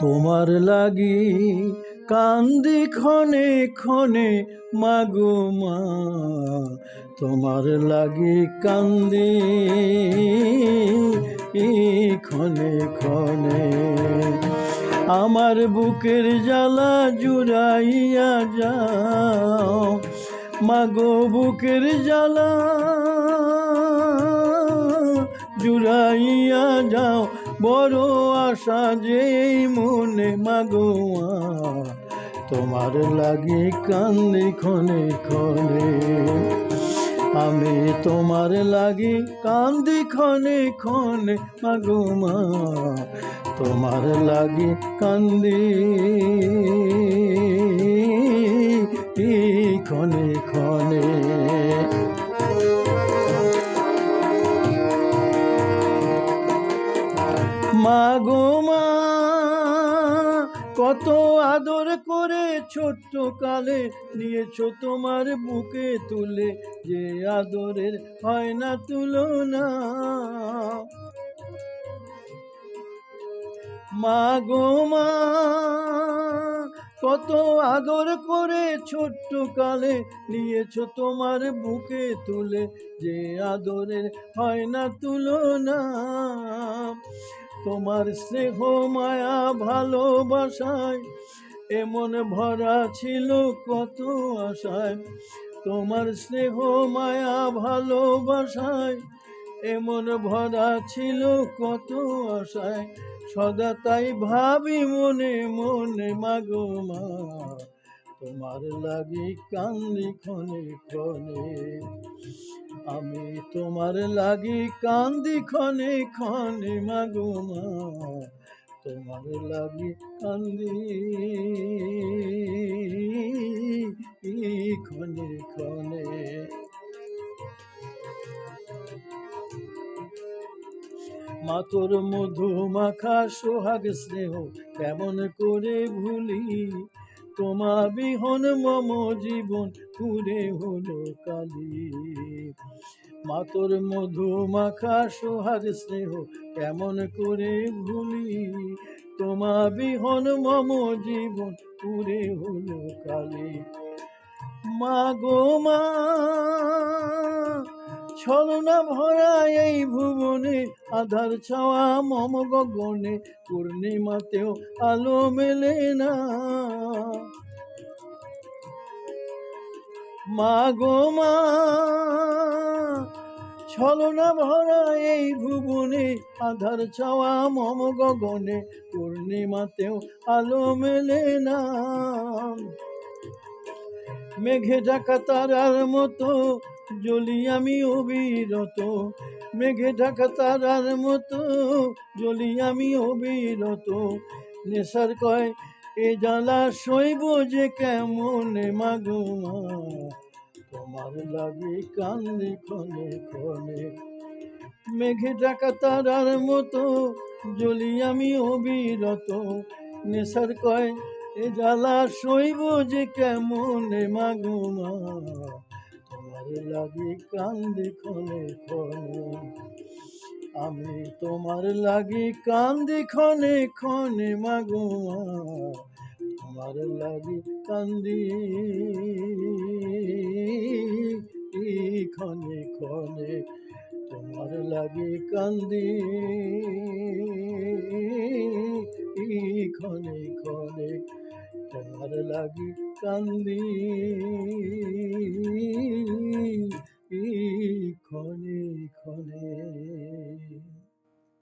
তোমার লাগি কান্দি ক্ষণে ক্ষণে, মাগো মা। তোমার লাগি কান্দি ক্ষণে ক্ষণে। আমার বুকের জ্বালা জুড়াইয়া যাও, মাগো বুকের জ্বালা জুড়াইয়া যাও। বড় এই মনে মাগোয়া। তোমার লাগি কান্দি ক্ষণে ক্ষণে আমি তোমার লাগি কান্দি ক্ষণে ক্ষণে মাগোমা। তোমার লাগি কান্দি ক্ষণে ক্ষণে মা গো মা কত আদর করে ছোট্ট কালে নিয়েছো তোমার বুকে তুলে। যে আদরের হয় না তুলনা। মা গো মা, কত আদর করে ছোট্ট কালে নিয়েছো তোমার বুকে তুলে। যে আদরের হয় না তুলনা। তোমার স্নেহ মায়া ভালোবাসায়, এমন ভরা ছিল কত আশায়। তোমার স্নেহ মায়া ভালোবাসায়, এমন ভরা ছিল কত আশায়। সদা তাই ভাবি মনে মনে মাগো মা তোমার লাগি কান্দি ক্ষণে ক্ষণে আমি তোমার লাগি কান্দি ক্ষণে ক্ষণে মাগো মা। তোমার লাগি কান্দি ক্ষণে ক্ষণে মাতর মধু মাখা সোহাগ স্নেহ কেমন করে ভুলি। তোমা বিহন মম জীবন পুরে হলো কালি। মাতর মধু মাখা সোহাগ স্নেহ, কেমন করে ভুলি? তোমা বিহন মম জীবন পুরে হলো কালি। মা গো মা ছলনা ভরা এই ভুবনে, আধার ছাওয়া মম গগনে, পূর্ণিমাতেও আলো মেলে না। মা গো মা ছলনা ভরা এই ভুবনে, আধার ছাওয়া মম গগনে, পূর্ণিমাতেও আলো মেলে না। মেঘে ঢাকা তারার মতো জ্বলি আমি অবিরত, মেঘে ঢাকা তারার মতো। জ্বলি আমি অবিরত, নেশার কয় এ জ্বালা সইব যে কেমন মাগো তোমার লাগে কান্দি ক্ষণে ক্ষণে, মেঘে ঢাকা তারার মতো। জ্বলি আমি অবিরত, নেশার কয় এ জ্বালা সইব যে কেমন মাগো মা? তোমার লাগি কান্দি ক্ষণে ক্ষণে আমি তোমার লাগি কান্দি ক্ষণে ক্ষণে মাগো তোমার লাগি কান্দি ক্ষণে ক্ষণে তোমার লাগি কান্দি ক্ষণে ক্ষণে তোমার লাগি কান্দি